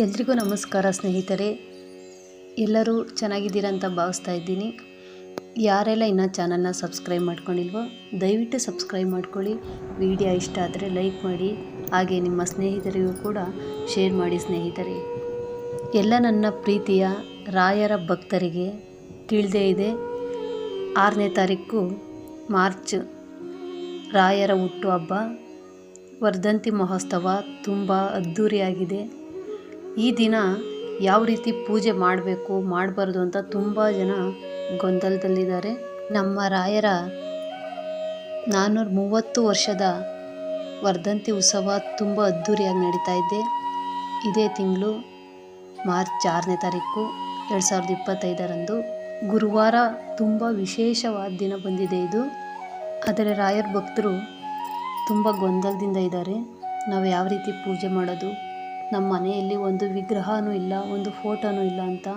ಎಲ್ರಿಗೂ ನಮಸ್ಕಾರ ಸ್ನೇಹಿತರೆ. ಎಲ್ಲರೂ ಚೆನ್ನಾಗಿದ್ದೀರಾ ಅಂತ ಭಾವಿಸ್ತಾ ಇದ್ದೀನಿ. ಯಾರೆಲ್ಲ ಇನ್ನೂ ಚಾನಲ್ನ ಸಬ್ಸ್ಕ್ರೈಬ್ ಮಾಡ್ಕೊಂಡಿಲ್ವೋ, ದಯವಿಟ್ಟು ಸಬ್ಸ್ಕ್ರೈಬ್ ಮಾಡ್ಕೊಳ್ಳಿ. ವಿಡಿಯೋ ಇಷ್ಟ ಆದರೆ ಲೈಕ್ ಮಾಡಿ. ಹಾಗೆ ನಿಮ್ಮ ಸ್ನೇಹಿತರಿಗೂ ಕೂಡ ಶೇರ್ ಮಾಡಿ ಸ್ನೇಹಿತರೆ. ಎಲ್ಲ ನನ್ನ ಪ್ರೀತಿಯ ರಾಯರ ಭಕ್ತರಿಗೆ ತಿಳಿದೇ ಇದೆ. ಆರನೇ ತಾರೀಕು ಮಾರ್ಚ್, ರಾಯರ ಹುಟ್ಟುಹಬ್ಬ ವರ್ಧಂತಿ ಮಹೋತ್ಸವ ತುಂಬ ಅದ್ಧೂರಿಯಾಗಿದೆ. ಈ ದಿನ ಯಾವ ರೀತಿ ಪೂಜೆ ಮಾಡಬೇಕು, ಮಾಡಬಾರ್ದು ಅಂತ ತುಂಬ ಜನ ಗೊಂದಲದಲ್ಲಿದ್ದಾರೆ. ನಮ್ಮ ರಾಯರ ನಾನ್ನೂರ ಮೂವತ್ತು ವರ್ಷದ ವರ್ಧಂತಿ ಉತ್ಸವ ತುಂಬ ಅದ್ಧೂರಿಯಾಗಿ ನಡೀತಾ ಇದೆ. ಇದೇ ತಿಂಗಳು ಮಾರ್ಚ್ ಆರನೇ ತಾರೀಕು ಎರಡು ಸಾವಿರದ ಇಪ್ಪತ್ತೈದರಂದು ಗುರುವಾರ ತುಂಬ ವಿಶೇಷವಾದ ದಿನ ಬಂದಿದೆ ಇದು. ಆದರೆ ರಾಯರ ಭಕ್ತರು ತುಂಬ ಗೊಂದಲದಿಂದ ಇದ್ದಾರೆ. ನಾವು ಯಾವ ರೀತಿ ಪೂಜೆ ಮಾಡೋದು ನಮ್ಮ ಮನೆಯಲ್ಲಿ ಒಂದು ವಿಗ್ರಹನೂ ಇಲ್ಲ, ಒಂದು ಫೋಟೋನೂ ಇಲ್ಲ ಅಂತ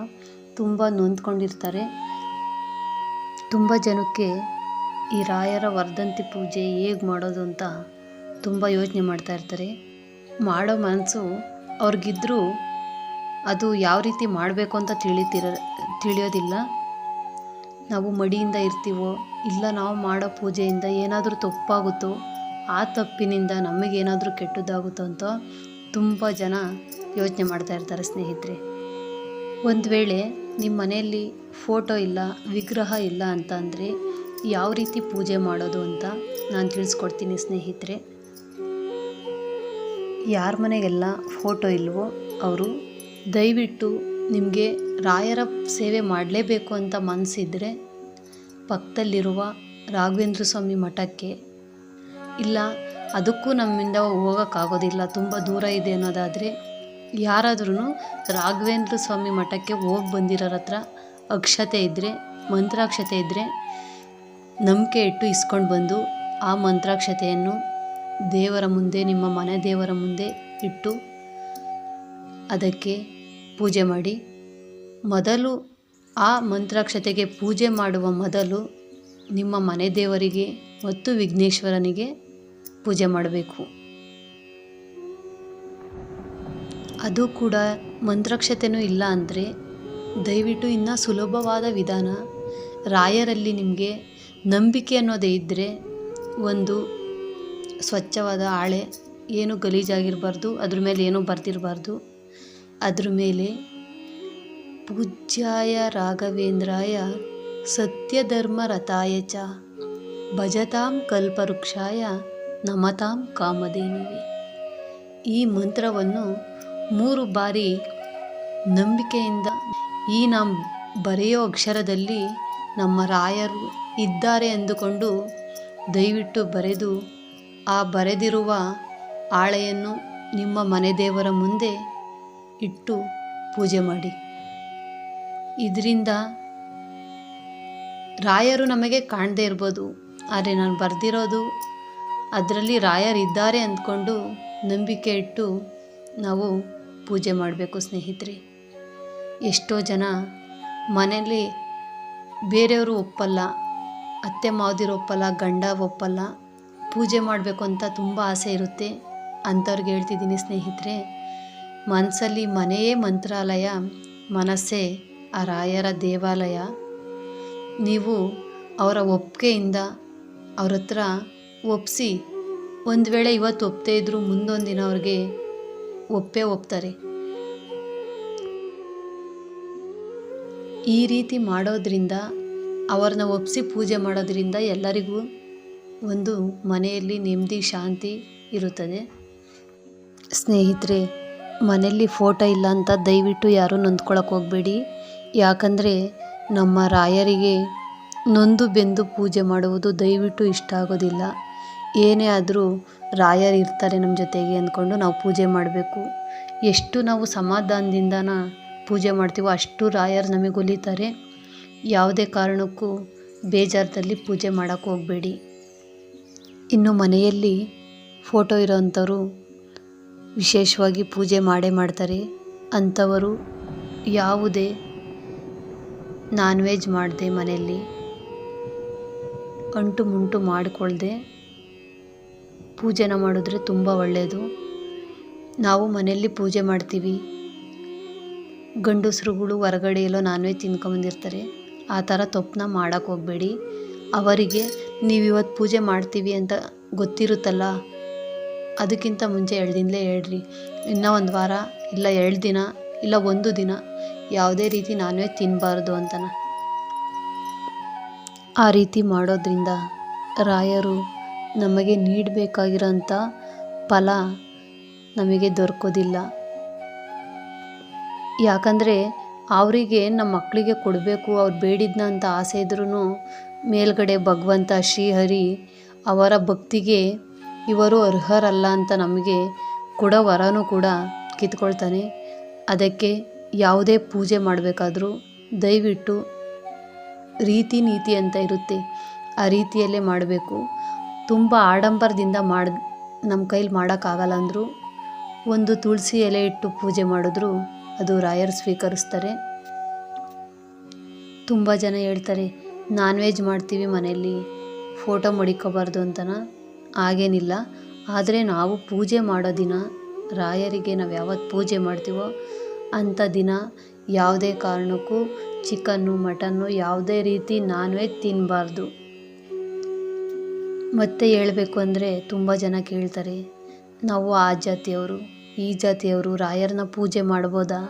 ತುಂಬ ನೊಂದ್ಕೊಂಡಿರ್ತಾರೆ. ತುಂಬ ಜನಕ್ಕೆ ಈ ರಾಯರ ವರ್ಧಂತಿ ಪೂಜೆ ಹೇಗೆ ಮಾಡೋದು ಅಂತ ತುಂಬ ಯೋಚನೆ ಮಾಡ್ತಾ ಇರ್ತಾರೆ. ಮಾಡೋ ಮನಸ್ಸು ಅವ್ರಿಗಿದ್ರೂ ಅದು ಯಾವ ರೀತಿ ಮಾಡಬೇಕು ಅಂತ ತಿಳಿತಿರ, ತಿಳಿಯೋದಿಲ್ಲ. ನಾವು ಮಡಿಯಿಂದ ಇರ್ತೀವೋ, ಇಲ್ಲ ನಾವು ಮಾಡೋ ಪೂಜೆಯಿಂದ ಏನಾದರೂ ತಪ್ಪಾಗುತ್ತೋ, ಆ ತಪ್ಪಿನಿಂದ ನಮಗೇನಾದರೂ ಕೆಟ್ಟದ್ದಾಗುತ್ತೋ ಅಂತ ತುಂಬ ಜನ ಯೋಚನೆ ಮಾಡ್ತಾ ಇರ್ತಾರೆ ಸ್ನೇಹಿತರೆ. ಒಂದು ವೇಳೆ ನಿಮ್ಮ ಮನೆಯಲ್ಲಿ ಫೋಟೋ ಇಲ್ಲ, ವಿಗ್ರಹ ಇಲ್ಲ ಅಂತ ಅಂದರೆ ಯಾವ ರೀತಿ ಪೂಜೆ ಮಾಡೋದು ಅಂತ ನಾನು ತಿಳಿಸ್ಕೊಡ್ತೀನಿ ಸ್ನೇಹಿತರೆ. ಯಾರ ಮನೆಗೆಲ್ಲ ಫೋಟೋ ಇಲ್ವೋ ಅವರು ದಯವಿಟ್ಟು ನಿಮಗೆ ರಾಯರ ಸೇವೆ ಮಾಡಲೇಬೇಕು ಅಂತ ಮನಸ್ಸಿದ್ರೆ ಪಕ್ಕದಲ್ಲಿರುವ ರಾಘವೇಂದ್ರ ಸ್ವಾಮಿ ಮಠಕ್ಕೆ ಇಲ್ಲ ಅದಕ್ಕೂ ನಮ್ಮಿಂದ ಹೋಗೋಕ್ಕಾಗೋದಿಲ್ಲ. ತುಂಬ ದೂರ ಇದೆ ಅನ್ನೋದಾದರೆ ಯಾರಾದ್ರೂ ರಾಘವೇಂದ್ರ ಸ್ವಾಮಿ ಮಠಕ್ಕೆ ಹೋಗಿ ಬಂದಿರೋರ ಹತ್ರ ಅಕ್ಷತೆ ಇದ್ದರೆ ಮಂತ್ರಾಕ್ಷತೆ ಇದ್ದರೆ ನಂಬಿಕೆ ಇಟ್ಟು ಇಸ್ಕೊಂಡು ಬಂದು ಆ ಮಂತ್ರಾಕ್ಷತೆಯನ್ನು ದೇವರ ಮುಂದೆ, ನಿಮ್ಮ ಮನೆ ದೇವರ ಮುಂದೆ ಇಟ್ಟು ಅದಕ್ಕೆ ಪೂಜೆ ಮಾಡಿ. ಮೊದಲು ಆ ಮಂತ್ರಾಕ್ಷತೆಗೆ ಪೂಜೆ ಮಾಡುವ ಮೊದಲು ನಿಮ್ಮ ಮನೆ ದೇವರಿಗೆ ಮತ್ತು ವಿಘ್ನೇಶ್ವರನಿಗೆ ಪೂಜೆ ಮಾಡಬೇಕು. ಅದು ಕೂಡ ಮಂತ್ರಕ್ಷತೆನೂ ಇಲ್ಲ ಅಂದರೆ ದಯವಿಟ್ಟು ಇನ್ನೂ ಸುಲಭವಾದ ವಿಧಾನ ರಾಯರಲ್ಲಿ ನಿಮಗೆ ನಂಬಿಕೆ ಅನ್ನೋದೇ ಇದ್ದರೆ ಒಂದು ಸ್ವಚ್ಛವಾದ ಹಾಳೆ, ಏನು ಗಲೀಜಾಗಿರಬಾರ್ದು, ಅದ್ರ ಮೇಲೆ ಏನೂ ಬರ್ದಿರಬಾರ್ದು. ಅದ್ರ ಮೇಲೆ ಪೂಜ್ಯಾಯ ರಾಘವೇಂದ್ರಾಯ ಸತ್ಯಧರ್ಮ ರಥಾಯ ಚ ಭಜತಾಂ ಕಲ್ಪವೃಕ್ಷಾಯ ನಮತಾಂ ಕಾಮಧೇನುವೆ. ಈ ಮಂತ್ರವನ್ನು ಮೂರು ಬಾರಿ ನಂಬಿಕೆಯಿಂದ ಈ ನಾವು ಬರೆಯೋ ಅಕ್ಷರದಲ್ಲಿ ನಮ್ಮ ರಾಯರು ಇದ್ದಾರೆ ಎಂದುಕೊಂಡು ದಯವಿಟ್ಟು ಬರೆದು ಆ ಬರೆದಿರುವ ಆಳೆಯನ್ನು ನಿಮ್ಮ ಮನೆ ದೇವರ ಮುಂದೆ ಇಟ್ಟು ಪೂಜೆ ಮಾಡಿ. ಇದರಿಂದ ರಾಯರು ನಮಗೆ ಕಾಣದೇ ಇರ್ಬೋದು, ಆದರೆ ನಾನು ಬರೆದಿರೋದು ಅದರಲ್ಲಿ ರಾಯರಿದ್ದಾರೆ ಅಂದ್ಕೊಂಡು ನಂಬಿಕೆ ಇಟ್ಟು ನಾವು ಪೂಜೆ ಮಾಡಬೇಕು ಸ್ನೇಹಿತರೆ. ಎಷ್ಟೋ ಜನ ಮನೆಯಲ್ಲಿ ಬೇರೆಯವರು ಒಪ್ಪಲ್ಲ, ಅತ್ತೆ ಮಾವದಿರು ಒಪ್ಪಲ್ಲ, ಗಂಡ ಒಪ್ಪಲ್ಲ, ಪೂಜೆ ಮಾಡಬೇಕು ಅಂತ ತುಂಬ ಆಸೆ ಇರುತ್ತೆ ಅಂಥವ್ರಿಗೆ ಹೇಳ್ತಿದ್ದೀನಿ ಸ್ನೇಹಿತರೆ. ಮನಸ್ಸಲ್ಲಿ ಮನೆಯೇ ಮಂತ್ರಾಲಯ, ಮನಸ್ಸೇ ಆ ರಾಯರ ದೇವಾಲಯ. ನೀವು ಅವರ ಒಪ್ಪಿಗೆಯಿಂದ ಅವ್ರ ಹತ್ರ ಒಪ್ಪಿಸಿ ಒಂದು ವೇಳೆ ಇವತ್ತು ಒಪ್ಪದೇ ಇದ್ದರೂ ಮುಂದೊಂದು ದಿನ ಅವ್ರಿಗೆ ಒಪ್ಪೇ ಒಪ್ತಾರೆ. ಈ ರೀತಿ ಮಾಡೋದ್ರಿಂದ ಅವ್ರನ್ನ ಒಪ್ಪಿಸಿ ಪೂಜೆ ಮಾಡೋದ್ರಿಂದ ಎಲ್ಲರಿಗೂ ಒಂದು ಮನೆಯಲ್ಲಿ ನೆಮ್ಮದಿ, ಶಾಂತಿ ಇರುತ್ತದೆ. ಸ್ನೇಹಿತರೆ, ಮನೆಯಲ್ಲಿ ಫೋಟೋ ಇಲ್ಲ ಅಂತ ದಯವಿಟ್ಟು ಯಾರೂ ನೊಂದ್ಕೊಳಕ್ಕೆ ಹೋಗಬೇಡಿ. ಯಾಕಂದರೆ ನಮ್ಮ ರಾಯರಿಗೆ ನೊಂದು ಬೆಂದು ಪೂಜೆ ಮಾಡುವುದು ದಯವಿಟ್ಟು ಇಷ್ಟ ಆಗೋದಿಲ್ಲ. ಏನೇ ಆದರೂ ರಾಯರು ಇರ್ತಾರೆ ನಮ್ಮ ಜೊತೆಗೆ ಅಂದ್ಕೊಂಡು ನಾವು ಪೂಜೆ ಮಾಡಬೇಕು. ಎಷ್ಟು ನಾವು ಸಮಾಧಾನದಿಂದನ ಪೂಜೆ ಮಾಡ್ತೀವೋ ಅಷ್ಟು ರಾಯರು ನಮಗೆ ಒಲಿತಾರೆ. ಯಾವುದೇ ಕಾರಣಕ್ಕೂ ಬೇಜಾರದಲ್ಲಿ ಪೂಜೆ ಮಾಡೋಕ್ಕೆ ಹೋಗಬೇಡಿ. ಇನ್ನು ಮನೆಯಲ್ಲಿ ಫೋಟೋ ಇರೋವಂಥವ್ರು ವಿಶೇಷವಾಗಿ ಪೂಜೆ ಮಾಡೇ ಮಾಡ್ತಾರೆ. ಅಂಥವರು ಯಾವುದೇ ನಾನ್ ವೆಜ್ ಮಾಡದೆ ಮನೆಯಲ್ಲಿ. ಅಂಟು ಮುಂಟು ಮಾಡಿಕೊಳ್ದೆ ಪೂಜೆನ ಮಾಡಿದ್ರೆ ತುಂಬ ಒಳ್ಳೆಯದು ನಾವು ಮನೆಯಲ್ಲಿ ಪೂಜೆ ಮಾಡ್ತೀವಿ. ಗಂಡಸರುಗಳು ಹೊರಗಡೆ ಎಲ್ಲೋ ನಾನ್ ವೆಜ್ ತಿನ್ಕೊಂಬಂದಿರ್ತಾರೆ ಆ ಥರ ತಪ್ಪನ್ನ ಮಾಡೋಕ್ಕೆ ಹೋಗಬೇಡಿ. ಅವರಿಗೆ ನೀವು ಇವತ್ತು ಪೂಜೆ ಮಾಡ್ತೀವಿ ಅಂತ ಗೊತ್ತಿರುತ್ತಲ್ಲ? ಅದಕ್ಕಿಂತ ಮುಂಚೆ ಎರಡು ದಿನಲೇ ಹೇಳ್ರಿ. ಇನ್ನೂ ಒಂದು ವಾರ, ಇಲ್ಲ ಎರಡು ದಿನ, ಇಲ್ಲ ಒಂದು ದಿನ ಯಾವುದೇ ರೀತಿ ನಾನ್ ವೆಜ್ ತಿನ್ನಬಾರ್ದು ಅಂತನ. ಆ ರೀತಿ ಮಾಡೋದ್ರಿಂದ ರಾಯರು ನಮಗೆ ನೀಡಬೇಕಾಗಿರೋಂಥ ಫಲ ನಮಗೆ ದೊರಕೋದಿಲ್ಲ. ಯಾಕಂದರೆ ಅವರಿಗೆ ನಮ್ಮ ಮಕ್ಕಳಿಗೆ ಕೊಡಬೇಕು, ಅವ್ರು ಬೇಡಿದ್ನ ಅಂತ ಆಸೆ ಇದ್ರೂ ಮೇಲ್ಗಡೆ ಭಗವಂತ, ಶ್ರೀಹರಿ ಅವರ ಭಕ್ತಿಗೆ ಇವರು ಅರ್ಹರಲ್ಲ ಅಂತ ನಮಗೆ ಕೊಡೋ ವರನೂ ಕೂಡ ಕಿತ್ಕೊಳ್ತಾನೆ. ಅದಕ್ಕೆ ಯಾವುದೇ ಪೂಜೆ ಮಾಡಬೇಕಾದ್ರೂ ದಯವಿಟ್ಟು ರೀತಿ ನೀತಿ ಅಂತ ಇರುತ್ತೆ, ಆ ರೀತಿಯಲ್ಲೇ ಮಾಡಬೇಕು. ತುಂಬ ಆಡಂಬರದಿಂದ ಮಾಡಿ, ನಮ್ಮ ಕೈಲಿ ಮಾಡೋಕ್ಕಾಗಲ್ಲ ಅಂದರೂ, ಒಂದು ತುಳಸಿ ಎಲೆ ಇಟ್ಟು ಪೂಜೆ ಮಾಡಿದ್ರು, ಅದು ರಾಯರು ಸ್ವೀಕರಿಸ್ತಾರೆ. ತುಂಬ ಜನ ಹೇಳ್ತಾರೆ, ನಾನ್ ವೆಜ್ ಮಾಡ್ತೀವಿ ಮನೆಯಲ್ಲಿ, ಫೋಟೋ ಮಡಿಕೋಬಾರ್ದು ಅಂತನ. ಹಾಗೇನಿಲ್ಲ, ಆದರೆ ನಾವು ಪೂಜೆ ಮಾಡೋ ದಿನ, ರಾಯರಿಗೆ ನಾವು ಯಾವತ್ತು ಪೂಜೆ ಮಾಡ್ತೀವೋ ಅಂಥ ದಿನ, ಯಾವುದೇ ಕಾರಣಕ್ಕೂ ಚಿಕನ್ನು, ಮಟನ್ನು ಯಾವುದೇ ರೀತಿ ನಾನ್ ವೆಜ್ ತಿನ್ನಬಾರ್ದು ಮತ್ತೆ ಹೇಳಬೇಕು ಅಂದರೆ ತುಂಬ ಜನ ಕೇಳ್ತಾರೆ, ನಾವು ಆ ಜಾತಿಯವರು, ಈ ಜಾತಿಯವರು ರಾಯರನ್ನ ಪೂಜೆ ಮಾಡ್ಬೋದಾ?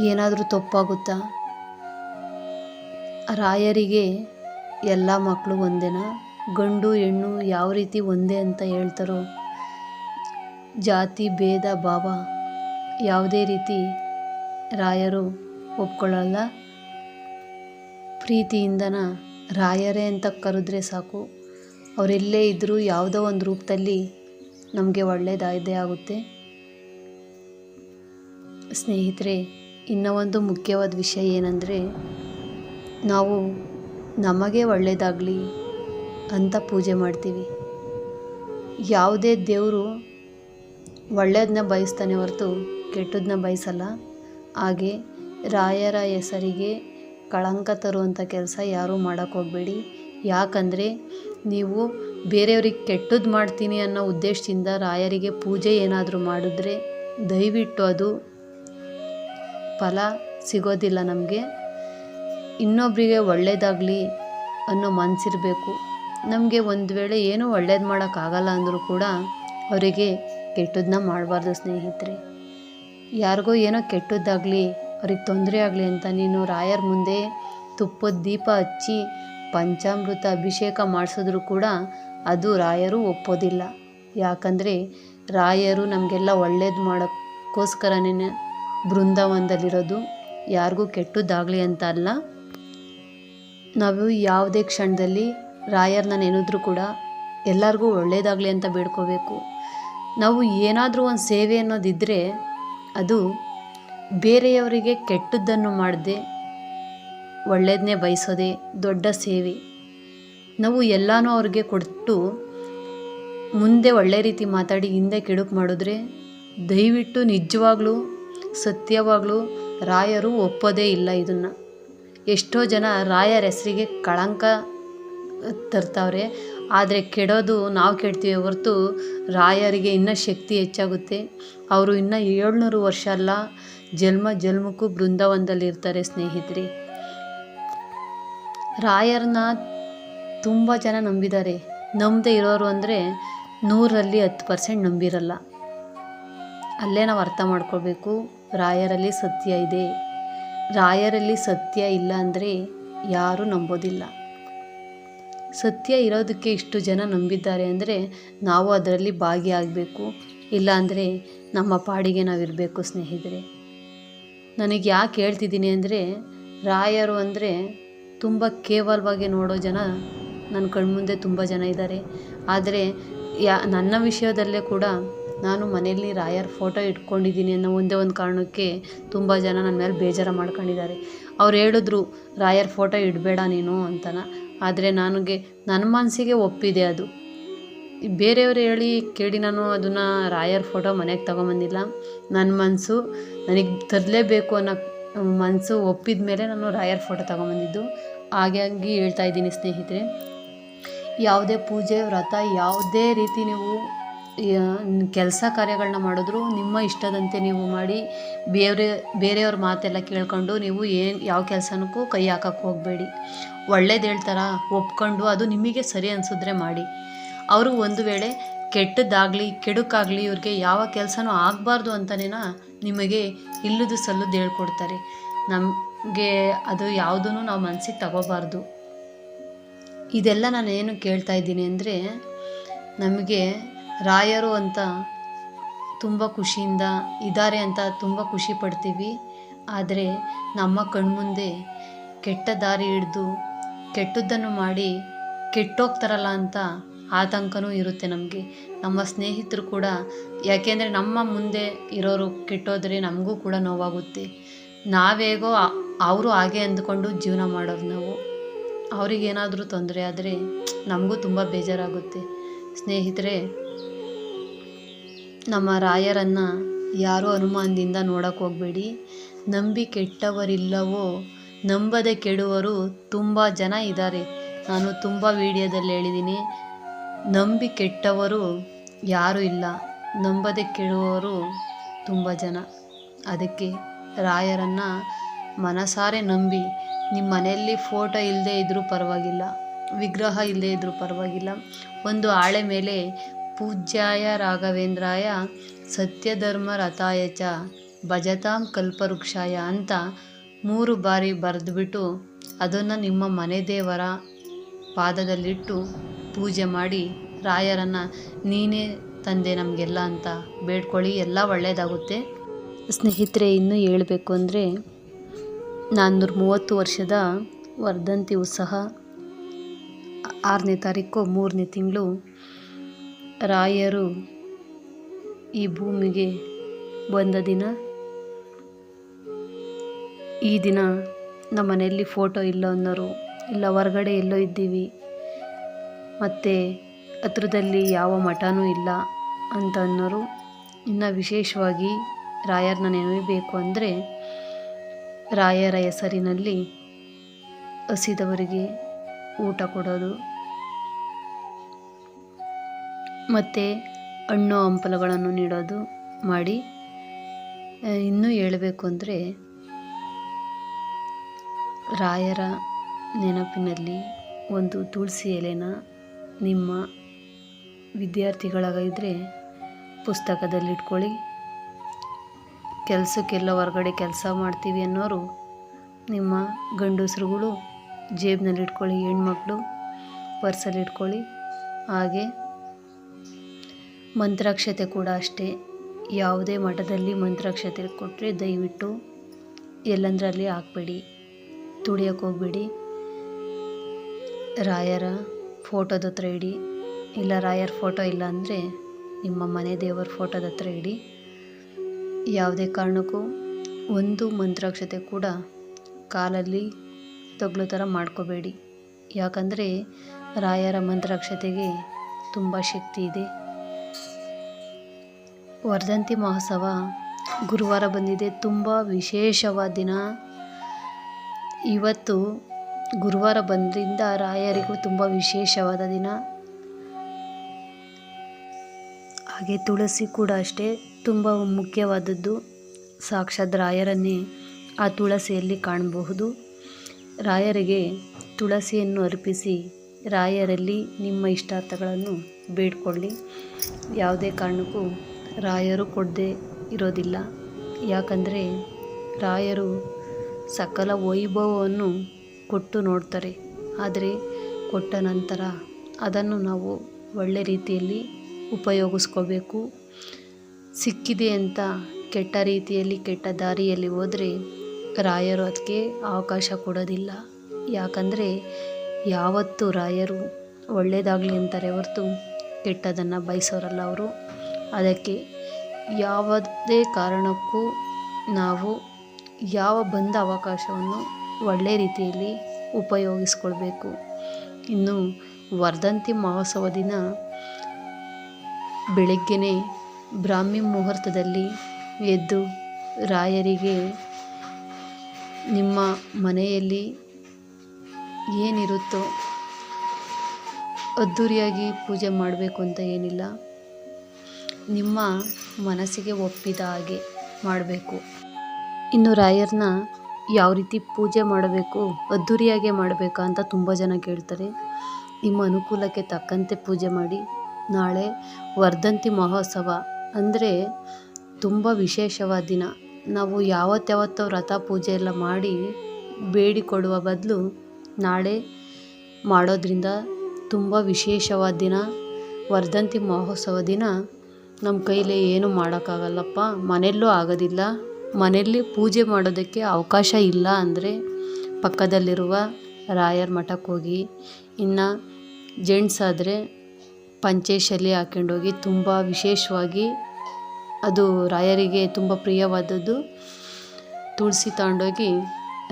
ಏನಾದರೂ ತಪ್ಪಾಗುತ್ತಾ? ರಾಯರಿಗೆ, ಎಲ್ಲ ಮಕ್ಕಳು ಒಂದೇನಾ? ಗಂಡು, ಹೆಣ್ಣು ಯಾವ ರೀತಿ ಒಂದೇ ಅಂತ ಹೇಳ್ತಾರೋ? ಜಾತಿ ಭೇದ ಭಾವ ಯಾವುದೇ ರೀತಿ ರಾಯರು ಒಪ್ಕೊಳ್ಳಲ್ಲ. ಪ್ರೀತಿಯಿಂದನ ರಾಯರೇ ಅಂತ ಕರೆದ್ರೆ ಸಾಕು. ಅವರೆಲ್ಲೇ ಇದ್ದರೂ ಯಾವುದೋ ಒಂದು ರೂಪದಲ್ಲಿ ನಮಗೆ ಒಳ್ಳೆಯದಾಗದೇ ಆಗುತ್ತೆ. ಸ್ನೇಹಿತರೆ, ಇನ್ನೂ ಒಂದು ಮುಖ್ಯವಾದ ವಿಷಯ ಏನಂದರೆ, ನಾವು ನಮಗೆ ಒಳ್ಳೆಯದಾಗಲಿ ಅಂತ ಪೂಜೆ ಮಾಡ್ತೀವಿ. ಯಾವುದೇ ದೇವರು ಒಳ್ಳೆಯದನ್ನ ಬಯಸ್ತಾನೆ ಹೊರತು ಕೆಟ್ಟದನ್ನ ಬಯಸಲ್ಲ. ಹಾಗೆ ರಾಯರ ಹೆಸರಿಗೆ ಕಳಂಕ ತರುವಂಥ ಕೆಲಸ ಯಾರೂ ಮಾಡೋಕ್ಕೆ ಹೋಗಬೇಡಿ. ಯಾಕಂದರೆ ನೀವು ಬೇರೆಯವ್ರಿಗೆ ಕೆಟ್ಟದ್ದು ಮಾಡ್ತೀನಿ ಅನ್ನೋ ಉದ್ದೇಶದಿಂದ ರಾಯರಿಗೆ ಪೂಜೆ ಏನಾದರೂ ಮಾಡಿದ್ರೆ ದಯವಿಟ್ಟು ಅದು ಫಲ ಸಿಗೋದಿಲ್ಲ ನಮಗೆ. ಇನ್ನೊಬ್ಬರಿಗೆ ಒಳ್ಳೆಯದಾಗಲಿ ಅನ್ನೋ ಮನಸ್ಸಿರಬೇಕು ನಮಗೆ ಒಂದು ವೇಳೆ ಏನೂ ಒಳ್ಳೇದು ಮಾಡೋಕ್ಕಾಗಲ್ಲ ಅಂದರೂ ಕೂಡ ಅವರಿಗೆ ಕೆಟ್ಟದನ್ನ ಮಾಡಬಾರ್ದು ಸ್ನೇಹಿತರೆ. ಯಾರಿಗೋ ಏನೋ ಕೆಟ್ಟದ್ದಾಗಲಿ, ಅವ್ರಿಗೆ ತೊಂದರೆ ಆಗಲಿ ಅಂತ ನೀನು ರಾಯರ ಮುಂದೆ ತುಪ್ಪದ ದೀಪ ಹಚ್ಚಿ ಪಂಚಾಮೃತ ಅಭಿಷೇಕ ಮಾಡಿಸಿದ್ರು ಕೂಡ ಅದು ರಾಯರು ಒಪ್ಪೋದಿಲ್ಲ. ಯಾಕಂದರೆ ರಾಯರು ನಮಗೆಲ್ಲ ಒಳ್ಳೇದು ಮಾಡೋಕ್ಕೋಸ್ಕರನೇ ಬೃಂದಾವನದಲ್ಲಿರೋದು. ಯಾರಿಗೂ ಕೆಟ್ಟದ್ದಾಗಲಿ ಅಂತ ಅಲ್ಲ. ನಾವು ಯಾವುದೇ ಕ್ಷಣದಲ್ಲಿ ರಾಯರನ್ನ ನೆನೆದ್ರೂ ಕೂಡ ಎಲ್ಲರಿಗೂ ಒಳ್ಳೆಯದಾಗಲಿ ಅಂತ ಬೇಡ್ಕೋಬೇಕು. ನಾವು ಏನಾದರೂ ಒಂದು ಸೇವೆ ಅನ್ನೋದಿದ್ದರೆ ಅದು ಬೇರೆಯವರಿಗೆ ಕೆಟ್ಟದ್ದನ್ನು ಮಾಡದೆ ಒಳ್ಳೆಯದನ್ನೇ ಬಯಸೋದೇ ದೊಡ್ಡ ಸೇವೆ. ನಾವು ಎಲ್ಲನೂ ಅವ್ರಿಗೆ ಕೊಟ್ಟು ಮುಂದೆ ಒಳ್ಳೆ ರೀತಿ ಮಾತಾಡಿ ಹಿಂದೆ ಕೆಡುಕು ಮಾಡಿದ್ರೆ ದಯವಿಟ್ಟು ನಿಜವಾಗ್ಲೂ, ಸತ್ಯವಾಗ್ಲೂ ರಾಯರು ಒಪ್ಪೋದೇ ಇಲ್ಲ ಇದನ್ನು. ಎಷ್ಟೋ ಜನ ರಾಯರ ಹೆಸರಿಗೆ ಕಳಂಕ ತರ್ತಾವ್ರೆ, ಆದರೆ ಕೆಡೋದು ನಾವು ಕೆಡ್ತೀವಿ ಹೊರತು ರಾಯರಿಗೆ ಇನ್ನೂ ಶಕ್ತಿ ಹೆಚ್ಚಾಗುತ್ತೆ. ಅವರು ಇನ್ನೂ ಏಳ್ನೂರು ವರ್ಷ ಅಲ್ಲ, ಜನ್ಮ ಜನ್ಮಕ್ಕೂ ಬೃಂದಾವನದಲ್ಲಿರ್ತಾರೆ ಸ್ನೇಹಿತರೆ. ರಾಯರನ್ನ ತುಂಬ ಜನ ನಂಬಿದ್ದಾರೆ. ನಂಬದೇ ಇರೋರು ಅಂದರೆ ನೂರರಲ್ಲಿ ಹತ್ತು ಪರ್ಸೆಂಟ್ ನಂಬಿರಲ್ಲ. ಅಲ್ಲೇ ನಾವು ಅರ್ಥ ಮಾಡ್ಕೋಬೇಕು ರಾಯರಲ್ಲಿ ಸತ್ಯ ಇದೆ. ರಾಯರಲ್ಲಿ ಸತ್ಯ ಇಲ್ಲ ಅಂದರೆ ಯಾರೂ ನಂಬೋದಿಲ್ಲ. ಸತ್ಯ ಇರೋದಕ್ಕೆ ಇಷ್ಟು ಜನ ನಂಬಿದ್ದಾರೆ ಅಂದರೆ ನಾವು ಅದರಲ್ಲಿ ಭಾಗಿಯಾಗಬೇಕು ಇಲ್ಲಾಂದರೆ ನಮ್ಮ ಪಾಡಿಗೆ ನಾವಿರಬೇಕು ಸ್ನೇಹಿತರೆ. ನನಗೆ ಯಾಕೆ ಹೇಳ್ತಿದ್ದೀನಿ ಅಂದರೆ, ರಾಯರು ಅಂದರೆ ತುಂಬ ಕೇವಲವಾಗಿ ನೋಡೋ ಜನ ನನ್ನ ಕಣ್ಮುಂದೆ ತುಂಬ ಜನ ಇದ್ದಾರೆ. ಆದರೆ ಯಾ, ನನ್ನ ವಿಷಯದಲ್ಲೇ ಕೂಡ ನಾನು ಮನೆಯಲ್ಲಿ ರಾಯರ ಫೋಟೋ ಇಟ್ಕೊಂಡಿದ್ದೀನಿ ಅನ್ನೋ ಒಂದೇ ಒಂದು ಕಾರಣಕ್ಕೆ ತುಂಬ ಜನ ನನ್ನ ಮೇಲೆ ಬೇಜಾರು ಮಾಡ್ಕೊಂಡಿದ್ದಾರೆ. ಅವ್ರು ಹೇಳಿದ್ರು, ರಾಯರ್ ಫೋಟೋ ಇಡಬೇಡ ನೀನು ಅಂತನ. ಆದರೆ ನನಗೆ, ನನ್ನ ಮನಸ್ಸಿಗೆ ಒಪ್ಪಿದೆ ಅದು. ಬೇರೆಯವರು ಹೇಳಿ ಕೇಳಿ ನಾನು ಅದನ್ನು ರಾಯರ್ ಫೋಟೋ ಮನೆಗೆ ತಗೊಂಬಂದಿಲ್ಲ. ನನ್ನ ಮನಸ್ಸು ನನಗೆ ತರಲೇಬೇಕು ಅನ್ನೋ ಮನಸ್ಸು ಒಪ್ಪಿದ ಮೇಲೆ ನಾನು ರಾಯರ್ ಫೋಟೋ ತಗೊಂಬಂದಿದ್ದು. ಹಾಗಾಗಿ ಹೇಳ್ತಾ ಇದ್ದೀನಿ ಸ್ನೇಹಿತರೆ. ಯಾವುದೇ ಪೂಜೆ, ವ್ರತ, ಯಾವುದೇ ರೀತಿ ನೀವು ಕೆಲಸ ಕಾರ್ಯಗಳನ್ನ ಮಾಡಿದ್ರು ನಿಮ್ಮ ಇಷ್ಟದಂತೆ ನೀವು ಮಾಡಿ, ಬೇರೆ, ಬೇರೆಯವ್ರ ಮಾತೆಲ್ಲ ಕೇಳ್ಕೊಂಡು ನೀವು ಏನು, ಯಾವ ಕೆಲಸನಕ್ಕೂ ಕೈ ಹಾಕಕ್ಕೆ ಹೋಗಬೇಡಿ. ಒಳ್ಳೇದು ಹೇಳ್ತಾರ? ಒಪ್ಕೊಂಡು ಅದು ನಿಮಗೆ ಸರಿ ಅನಿಸಿದ್ರೆ ಮಾಡಿ. ಅವರು ಒಂದು ವೇಳೆ ಕೆಟ್ಟದ್ದಾಗಲಿ, ಕೆಡುಕಾಗಲಿ ಇವ್ರಿಗೆ ಯಾವ ಕೆಲಸನೂ ಆಗಬಾರ್ದು ಅಂತಲೇ ನಿಮಗೆ ಇಲ್ಲದು ಸಲ್ಲದು ಹೇಳ್ಕೊಡ್ತಾರೆ. ನಮಗೆ ಅದು ಯಾವುದೂ ನಾವು ಮನಸ್ಸಿಗೆ ತಗೋಬಾರ್ದು. ಇದೆಲ್ಲ ನಾನು ಏನು ಕೇಳ್ತಾ ಇದ್ದೀನಿ ಅಂದರೆ, ನಮಗೆ ರಾಯರು ಅಂತ ತುಂಬ ಖುಷಿಯಿಂದ ಇದ್ದಾರೆ ಅಂತ ತುಂಬ ಖುಷಿ ಪಡ್ತೀವಿ. ಆದರೆ ನಮ್ಮ ಕಣ್ಮುಂದೆ ಕೆಟ್ಟ ದಾರಿ ಹಿಡಿದು ಕೆಟ್ಟದ್ದನ್ನು ಮಾಡಿ ಕೆಟ್ಟೋಗ್ತಾರಲ್ಲ ಅಂತ ಆತಂಕನೂ ಇರುತ್ತೆ ನಮಗೆ. ನಮ್ಮ ಸ್ನೇಹಿತರು ಕೂಡ, ಯಾಕೆಂದರೆ ನಮ್ಮ ಮುಂದೆ ಇರೋರು ಕೆಟ್ಟೋದ್ರೆ ನಮಗೂ ಕೂಡ ನೋವಾಗುತ್ತೆ. ನಾವೇಗೋ ಅವರು ಹಾಗೆ ಅಂದ್ಕೊಂಡು ಜೀವನ ಮಾಡೋದು ನಾವು. ಅವರಿಗೇನಾದರೂ ತೊಂದರೆ ಆದರೆ ನಮಗೂ ತುಂಬ ಬೇಜಾರಾಗುತ್ತೆ. ಸ್ನೇಹಿತರೆ, ನಮ್ಮ ರಾಯರನ್ನು ಯಾರೂ ಅನುಮಾನದಿಂದ ನೋಡೋಕ್ಕೆ ಹೋಗಬೇಡಿ. ನಂಬಿ ಕೆಟ್ಟವರಿಲ್ಲವೋ, ನಂಬದೆ ಕೆಡುವರು ತುಂಬ ಜನ ಇದ್ದಾರೆ. ನಾನು ತುಂಬ ವೀಡಿಯೋದಲ್ಲಿ ಹೇಳಿದ್ದೀನಿ. ನಂಬಿ ಕೆಟ್ಟವರು ಯಾರೂ ಇಲ್ಲ. ನಂಬದೆ ಕೆಡುವವರು ತುಂಬ ಜನ. ಅದಕ್ಕೆ ರಾಯರನ್ನು ಮನಸಾರೆ ನಂಬಿ ನಿಮ್ಮ ಮನೆಯಲ್ಲಿ ಫೋಟೋ ಇಲ್ಲದೆ ಇದ್ದರೂ ಪರವಾಗಿಲ್ಲ, ವಿಗ್ರಹ ಇಲ್ಲದೆ ಇದ್ದರೂ ಪರವಾಗಿಲ್ಲ. ಒಂದು ಹಾಳೆ ಮೇಲೆ ಪೂಜ್ಯಾಯ ರಾಘವೇಂದ್ರಾಯ ಸತ್ಯಧರ್ಮ ಚ ಭಜತಾಂ ಕಲ್ಪವೃಕ್ಷಾಯ ಅಂತ ಮೂರು ಬಾರಿ ಬರೆದುಬಿಟ್ಟು ಅದನ್ನು ನಿಮ್ಮ ಮನೆ ದೇವರ ಪಾದದಲ್ಲಿಟ್ಟು ಪೂಜೆ ಮಾಡಿ, ರಾಯರನ್ನು, ನೀನೇ ತಂದೆ ನಮಗೆಲ್ಲ ಅಂತ ಬೇಡ್ಕೊಳ್ಳಿ, ಎಲ್ಲ ಒಳ್ಳೆಯದಾಗುತ್ತೆ ಸ್ನೇಹಿತರೆ, ಇನ್ನೂ ಹೇಳಬೇಕು ಅಂದರೆ ನಾನ್ನೂರ ಮೂವತ್ತು ವರ್ಷದ ವರ್ಧಂತಿ ಸಹ ಆರನೇ ತಾರೀಕು ಮೂರನೇ ತಿಂಗಳು, ರಾಯರು ಈ ಭೂಮಿಗೆ ಬಂದ ದಿನ, ಈ ದಿನ ನಮ್ಮ ಮನೆಯಲ್ಲಿ ಫೋಟೋ ಇಲ್ಲ ಅನ್ನೋರು, ಇಲ್ಲ ಹೊರಗಡೆ ಎಲ್ಲೋ ಇದ್ದೀವಿ ಮತ್ತು ಹತ್ರದಲ್ಲಿ ಯಾವ ಮಠನೂ ಇಲ್ಲ ಅಂತ ಅನ್ನೋರು ಇನ್ನು ವಿಶೇಷವಾಗಿ ರಾಯರನ್ನ ನೆನೆಯಬೇಕು ಅಂದರೆ ರಾಯರ ಹೆಸರಿನಲ್ಲಿ ಹಸಿದವರಿಗೆ ಊಟ ಕೊಡೋದು ಮತ್ತು ಹಣ್ಣು ಹಂಪಲುಗಳನ್ನು ನೀಡೋದು ಮಾಡಿ ಇನ್ನೂ ಹೇಳಬೇಕು ಅಂದರೆ ರಾಯರ ನೆನಪಿನಲ್ಲಿ ಒಂದು ತುಳಸಿ ಎಲೆನ ನಿಮ್ಮ ವಿದ್ಯಾರ್ಥಿಗಳಾಗಿದ್ದರೆ ಪುಸ್ತಕದಲ್ಲಿಟ್ಕೊಳ್ಳಿ. ಕೆಲಸಕ್ಕೆಲ್ಲ ಹೊರಗಡೆ ಕೆಲಸ ಮಾಡ್ತೀವಿ ಅನ್ನೋರು ನಿಮ್ಮ ಗಂಡಸರುಗಳು ಜೇಬ್ನಲ್ಲಿ ಇಟ್ಕೊಳ್ಳಿ ಹೆಣ್ಮಕ್ಳು ಪರ್ಸಲ್ಲಿ ಇಟ್ಕೊಳ್ಳಿ ಹಾಗೆ ಮಂತ್ರಾಕ್ಷತೆ ಕೂಡ ಅಷ್ಟೇ. ಯಾವುದೇ ಮಠದಲ್ಲಿ ಮಂತ್ರಾಕ್ಷತೆ ಕೊಟ್ಟರೆ ದಯವಿಟ್ಟು ಎಲ್ಲಂದ್ರಲ್ಲಿ ಹಾಕ್ಬೇಡಿ, ತುಳಿಯೋಕೆ ಹೋಗ್ಬೇಡಿ. ರಾಯರ ಫೋಟೋದ ಹತ್ರ ಇಡಿ. ಇಲ್ಲ ರಾಯರ ಫೋಟೋ ಇಲ್ಲ ಅಂದರೆ ನಿಮ್ಮ ಮನೆ ದೇವರ ಫೋಟೋದ ಹತ್ರ ಇಡಿ. ಯಾವುದೇ ಕಾರಣಕ್ಕೂ ಒಂದು ಮಂತ್ರಾಕ್ಷತೆ ಕೂಡ ಕಾಲಲ್ಲಿ ತಗ್ಲು ಥರ ಮಾಡ್ಕೋಬೇಡಿ. ಯಾಕಂದರೆ ರಾಯರ ಮಂತ್ರಾಕ್ಷತೆಗೆ ತುಂಬ ಶಕ್ತಿ ಇದೆ. ವರ್ಧಂತಿ ಮಹೋತ್ಸವ ಗುರುವಾರ ಬಂದಿದೆ. ತುಂಬ ವಿಶೇಷವಾದ ದಿನ. ಇವತ್ತು ಗುರುವಾರ ಬಂದ್ರಿಂದ ರಾಯರಿಗೂ ತುಂಬ ವಿಶೇಷವಾದ ದಿನ. ಹಾಗೆ ತುಳಸಿ ಕೂಡ ಅಷ್ಟೇ, ತುಂಬ ಮುಖ್ಯವಾದದ್ದು. ಸಾಕ್ಷಾತ್ ರಾಯರನ್ನೇ ಆ ತುಳಸಿಯಲ್ಲಿ ಕಾಣಬಹುದು. ರಾಯರಿಗೆ ತುಳಸಿಯನ್ನು ಅರ್ಪಿಸಿ, ರಾಯರಲ್ಲಿ ನಿಮ್ಮ ಇಷ್ಟಾರ್ಥಗಳನ್ನು ಬೇಡ್ಕೊಳ್ಳಿ. ಯಾವುದೇ ಕಾರಣಕ್ಕೂ ರಾಯರು ಕೊಡದೆ ಇರೋದಿಲ್ಲ. ಯಾಕಂದರೆ ರಾಯರು ಸಕಲ ವೈಭವವನ್ನು ಕೊಟ್ಟು ನೋಡ್ತಾರೆ. ಆದರೆ ಕೊಟ್ಟ ನಂತರ ಅದನ್ನು ನಾವು ಒಳ್ಳೆ ರೀತಿಯಲ್ಲಿ ಉಪಯೋಗಿಸ್ಕೋಬೇಕು. ಸಿಕ್ಕಿದೆ ಅಂತ ಕೆಟ್ಟ ರೀತಿಯಲ್ಲಿ, ಕೆಟ್ಟ ದಾರಿಯಲ್ಲಿ ಹೋದರೆ ರಾಯರು ಅದಕ್ಕೆ ಅವಕಾಶ ಕೊಡೋದಿಲ್ಲ. ಯಾಕಂದರೆ ಯಾವತ್ತೂ ರಾಯರು ಒಳ್ಳೆಯದಾಗಲಿ ಅಂತಾರೆ ಹೊರತು ಕೆಟ್ಟದನ್ನು ಬಯಸೋರಲ್ಲ ಅವರು. ಅದಕ್ಕೆ ಯಾವುದೇ ಕಾರಣಕ್ಕೂ ನಾವು ಯಾವ ಬಂದ ಅವಕಾಶವನ್ನು ಒಳ್ಳೆಯ ರೀತಿಯಲ್ಲಿ ಉಪಯೋಗಿಸ್ಕೊಳ್ಬೇಕು. ಇನ್ನು ವರ್ಧಂತಿ ಮಹೋತ್ಸವ ದಿನ ಬೆಳಗ್ಗೆನೇ ಬ್ರಾಹ್ಮಿ ಮುಹೂರ್ತದಲ್ಲಿ ಎದ್ದು ರಾಯರಿಗೆ ನಿಮ್ಮ ಮನೆಯಲ್ಲಿ ಏನಿರುತ್ತೋ ಅದ್ಧೂರಿಯಾಗಿ ಪೂಜೆ ಮಾಡಬೇಕು ಅಂತ ಏನಿಲ್ಲ. ನಿಮ್ಮ ಮನಸ್ಸಿಗೆ ಒಪ್ಪಿದ ಹಾಗೆ ಮಾಡಬೇಕು. ಇನ್ನು ರಾಯರನ್ನ ಯಾವ ರೀತಿ ಪೂಜೆ ಮಾಡಬೇಕು ಅದ್ಧೂರಿಯಾಗೆ ಮಾಡಬೇಕಾ ಅಂತ ತುಂಬ ಜನ ಕೇಳ್ತಾರೆ. ನಿಮ್ಮ ಅನುಕೂಲಕ್ಕೆ ತಕ್ಕಂತೆ ಪೂಜೆ ಮಾಡಿ. ನಾಳೆ ವರ್ಧಂತಿ ಮಹೋತ್ಸವ ಅಂದರೆ ತುಂಬ ವಿಶೇಷವಾದ ದಿನ. ನಾವು ಯಾವತ್ತಾವತ್ತೋ ವ್ರತ ಪೂಜೆ ಎಲ್ಲ ಮಾಡಿ ಬೇಡಿಕೊಡುವ ಬದಲು ನಾಳೆ ಮಾಡೋದ್ರಿಂದ ತುಂಬ ವಿಶೇಷವಾದ ದಿನ. ವರ್ಧಂತಿ ಮಹೋತ್ಸವ ದಿನ ನಮ್ಮ ಕೈಲಿ ಏನೂ ಮಾಡೋಕ್ಕಾಗಲ್ಲಪ್ಪ, ಮನೆಯಲ್ಲೂ ಆಗೋದಿಲ್ಲ. ಮನೆಯಲ್ಲಿ ಪೂಜೆ ಮಾಡೋದಕ್ಕೆ ಅವಕಾಶ ಇಲ್ಲ ಅಂದರೆ ಪಕ್ಕದಲ್ಲಿರುವ ರಾಯರ ಮಠಕ್ಕೆ ಹೋಗಿ, ಇನ್ನು ಜೆಂಟ್ಸ್ ಆದರೆ ಪಂಚೇಶಲ್ಲಿ ಹಾಕ್ಕೊಂಡೋಗಿ ತುಂಬ ವಿಶೇಷವಾಗಿ ಅದು ರಾಯರಿಗೆ ತುಂಬ ಪ್ರಿಯವಾದದ್ದು. ತುಳಸಿ ತಗೊಂಡೋಗಿ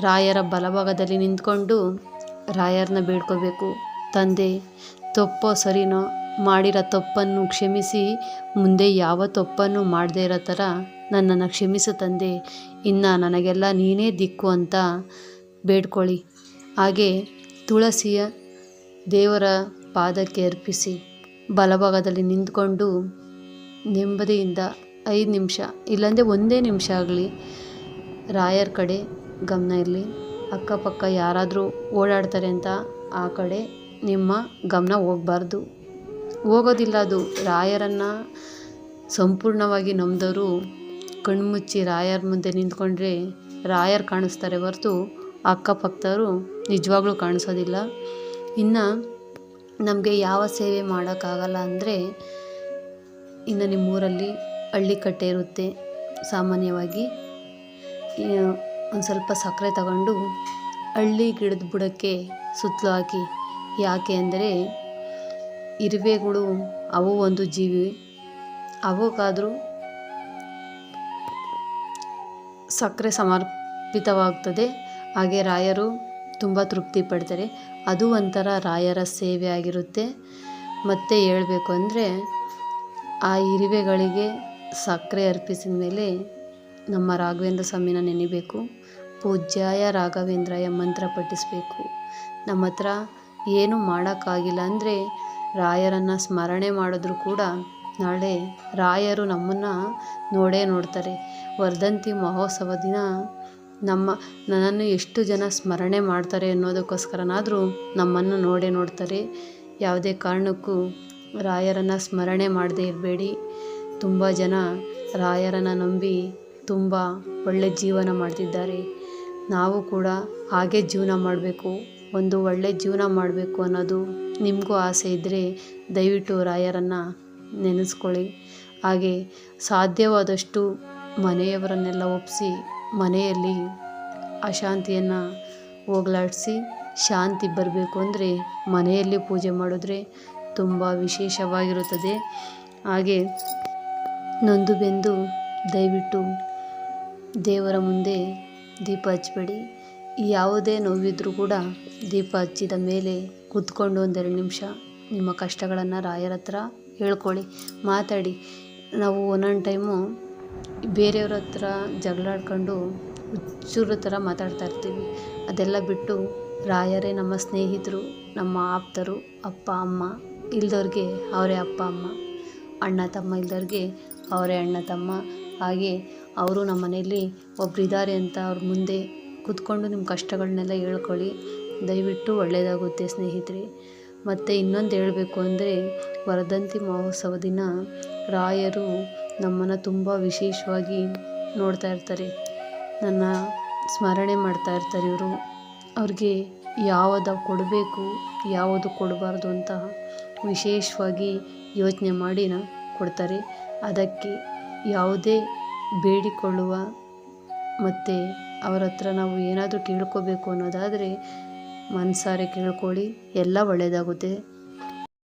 ರಾಯರ ಬಲಭಾಗದಲ್ಲಿ ನಿಂತ್ಕೊಂಡು ರಾಯರನ್ನ ಬೇಡ್ಕೋಬೇಕು. ತಂದೆ, ತಪ್ಪೋ ಸರಿನೋ, ಮಾಡಿರೋ ತಪ್ಪನ್ನು ಕ್ಷಮಿಸಿ, ಮುಂದೆ ಯಾವ ತಪ್ಪನ್ನು ಮಾಡದೇ ಇರೋ ಥರ ನನ್ನನ್ನು ಕ್ಷಮಿಸು ತಂದೆ. ಇನ್ನು ನನಗೆಲ್ಲ ನೀನೇ ದಿಕ್ಕು ಅಂತ ಬೇಡ್ಕೊಳ್ಳಿ. ಹಾಗೆ ತುಳಸಿಯ ದೇವರ ಪಾದಕ್ಕೆ ಅರ್ಪಿಸಿ ಬಲಭಾಗದಲ್ಲಿ ನಿಂತ್ಕೊಂಡು ನೆಮ್ಮದಿಯಿಂದ ಐದು ನಿಮಿಷ, ಇಲ್ಲಾಂದರೆ ಒಂದೇ ನಿಮಿಷ ಆಗಲಿ, ರಾಯರ ಕಡೆ ಗಮನ ಇರಲಿ. ಅಕ್ಕಪಕ್ಕ ಯಾರಾದರೂ ಓಡಾಡ್ತಾರೆ ಅಂತ ಆ ಕಡೆ ನಿಮ್ಮ ಗಮನ ಹೋಗಬಾರ್ದು. ಹೋಗೋದಿಲ್ಲ ಅದು. ರಾಯರನ್ನು ಸಂಪೂರ್ಣವಾಗಿ ನಂಬಿದವರು ಕಣ್ಮುಚ್ಚಿ ರಾಯರ ಮುಂದೆ ನಿಂತ್ಕೊಂಡ್ರೆ ರಾಯರ್ ಕಾಣಿಸ್ತಾರೆ ಹೊರತು ಅಕ್ಕಪಕ್ಕದವರು ನಿಜವಾಗ್ಲೂ ಕಾಣಿಸೋದಿಲ್ಲ. ಇನ್ನು ನಮಗೆ ಯಾವ ಸೇವೆ ಮಾಡೋಕ್ಕಾಗಲ್ಲ ಅಂದರೆ ಇನ್ನು ನಿಮ್ಮೂರಲ್ಲಿ ಹಳ್ಳಿ ಕಟ್ಟೆ ಇರುತ್ತೆ ಸಾಮಾನ್ಯವಾಗಿ. ಒಂದು ಸ್ವಲ್ಪ ಸಕ್ಕರೆ ತಗೊಂಡು ಹಳ್ಳಿ ಗಿಡದ ಬುಡಕ್ಕೆ ಸುತ್ತಲೂ ಹಾಕಿ. ಯಾಕೆ ಅಂದರೆ ಇರುವೆಗಳು ಅವು ಒಂದು ಜೀವಿ. ಅವಕ್ಕಾದರೂ ಸಕ್ಕರೆ ಸಮರ್ಪಿತವಾಗ್ತದೆ. ಹಾಗೆ ರಾಯರು ತುಂಬ ತೃಪ್ತಿ ಪಡ್ತಾರೆ. ಅದು ಒಂಥರ ರಾಯರ ಸೇವೆ ಆಗಿರುತ್ತೆ. ಮತ್ತು ಹೇಳಬೇಕು ಅಂದರೆ, ಆ ಇರುವೆಗಳಿಗೆ ಸಕ್ಕರೆ ಅರ್ಪಿಸಿದ ಮೇಲೆ ನಮ್ಮ ರಾಘವೇಂದ್ರ ಸ್ವಾಮಿನ ನೆನಿಬೇಕು. ಪೂಜ್ಯಾಯ ರಾಘವೇಂದ್ರಾಯ ಮಂತ್ರ ಪಠಿಸಬೇಕು. ನಮ್ಮ ಹತ್ರ ಏನೂ ಮಾಡೋಕ್ಕಾಗಿಲ್ಲ ಅಂದರೆ ರಾಯರನ್ನು ಸ್ಮರಣೆ ಮಾಡಿದ್ರು ಕೂಡ ನಾಳೆ ರಾಯರು ನಮ್ಮನ್ನು ನೋಡೇ ನೋಡ್ತಾರೆ. ವರ್ಧಂತಿ ಮಹೋತ್ಸವ ದಿನ ನಮ್ಮ, ನನ್ನನ್ನು ಎಷ್ಟು ಜನ ಸ್ಮರಣೆ ಮಾಡ್ತಾರೆ ಅನ್ನೋದಕ್ಕೋಸ್ಕರನಾದರೂ ನಮ್ಮನ್ನು ನೋಡೇ ನೋಡ್ತಾರೆ. ಯಾವುದೇ ಕಾರಣಕ್ಕೂ ರಾಯರನ್ನು ಸ್ಮರಣೆ ಮಾಡದೇ ಇರಬೇಡಿ. ತುಂಬ ಜನ ರಾಯರನ್ನು ನಂಬಿ ತುಂಬ ಒಳ್ಳೆ ಜೀವನ ಮಾಡ್ತಿದ್ದಾರೆ. ನಾವು ಕೂಡ ಹಾಗೆ ಜೀವನ ಮಾಡಬೇಕು, ಒಂದು ಒಳ್ಳೆ ಜೀವನ ಮಾಡಬೇಕು ಅನ್ನೋದು ನಿಮಗೂ ಆಸೆ ಇದ್ದರೆ ದಯವಿಟ್ಟು ರಾಯರನ್ನು ನೆನೆಸ್ಕೊಳ್ಳಿ. ಹಾಗೆ ಸಾಧ್ಯವಾದಷ್ಟು ಮನೆಯವರನ್ನೆಲ್ಲ ಒಪ್ಪಿಸಿ ಮನೆಯಲ್ಲಿ ಅಶಾಂತಿಯನ್ನು ಹೋಗಲಾಡಿಸಿ, ಶಾಂತಿ ಬರಬೇಕು ಅಂದರೆ ಮನೆಯಲ್ಲಿ ಪೂಜೆ ಮಾಡಿದ್ರೆ ತುಂಬ ವಿಶೇಷವಾಗಿರುತ್ತದೆ. ಹಾಗೆ ನೊಂದು ಬೆಂದು ದಯವಿಟ್ಟು ದೇವರ ಮುಂದೆ ದೀಪ ಹಚ್ಚಬೇಡಿ ಯಾವುದೇ ನೋವಿದ್ರೂ ಕೂಡ ದೀಪ ಹಚ್ಚಿದ ಮೇಲೆ ಕೂತ್ಕೊಂಡು ಒಂದೆರಡು ನಿಮಿಷ ನಿಮ್ಮ ಕಷ್ಟಗಳನ್ನು ರಾಯರ ಹತ್ರ ಹೇಳ್ಕೊಳ್ಳಿ. ಮಾತಾಡಿ. ನಾವು ಒಂದೊಂದು ಟೈಮು ಬೇರೆಯವ್ರ ಹತ್ರ ಜಗಳಾಡ್ಕೊಂಡು ಹುಚ್ಚರ ಥರ ಮಾತಾಡ್ತಾ ಇರ್ತೀವಿ. ಅದೆಲ್ಲ ಬಿಟ್ಟು ರಾಯರೇ ನಮ್ಮ ಸ್ನೇಹಿತರು, ನಮ್ಮ ಆಪ್ತರು, ಅಪ್ಪ, ಅಮ್ಮ ಇಲ್ದವ್ರಿಗೆ ಅವರೇ ಅಪ್ಪ, ಅಮ್ಮ, ಅಣ್ಣ, ತಮ್ಮ ಇಲ್ದವ್ರಿಗೆ ಅವರೇ ಅಣ್ಣ, ತಮ್ಮ. ಹಾಗೆ ಅವರು ನಮ್ಮ ಮನೆಯಲ್ಲಿ ಒಬ್ಬರಿದ್ದಾರೆ ಅಂತ ಅವ್ರ ಮುಂದೆ ಕೂತ್ಕೊಂಡು ನಿಮ್ಮ ಕಷ್ಟಗಳನ್ನೆಲ್ಲ ಹೇಳ್ಕೊಳ್ಳಿ. ದಯವಿಟ್ಟು ಒಳ್ಳೆಯದಾಗುತ್ತೆ ಸ್ನೇಹಿತರೆ. ಮತ್ತು ಇನ್ನೊಂದು ಹೇಳಬೇಕು ಅಂದರೆ ವರದಂತಿ ಮಹೋತ್ಸವ ದಿನ ರಾಯರು ನಮ್ಮನ್ನು ತುಂಬ ವಿಶೇಷವಾಗಿ ನೋಡ್ತಾ ಇರ್ತಾರೆ. ನನ್ನ ಸ್ಮರಣೆ ಮಾಡ್ತಾ ಇರ್ತಾರೆ ಇವರು. ಅವ್ರಿಗೆ ಯಾವುದು ಕೊಡಬೇಕು, ಯಾವುದು ಕೊಡಬಾರ್ದು ಅಂತ ವಿಶೇಷವಾಗಿ ಯೋಚನೆ ಮಾಡಿನ ಕೊಡ್ತಾರೆ. ಅದಕ್ಕೆ ಯಾವುದೇ ಬೇಡಿಕೊಳ್ಳುವ ಮತ್ತು ಅವರ ಹತ್ರ ನಾವು ಏನಾದರೂ ಕೇಳ್ಕೋಬೇಕು ಅನ್ನೋದಾದರೆ ಮನಸಾರೆ ಕೇಳ್ಕೊಳ್ಳಿ ಎಲ್ಲ ಒಳ್ಳೆಯದಾಗುತ್ತೆ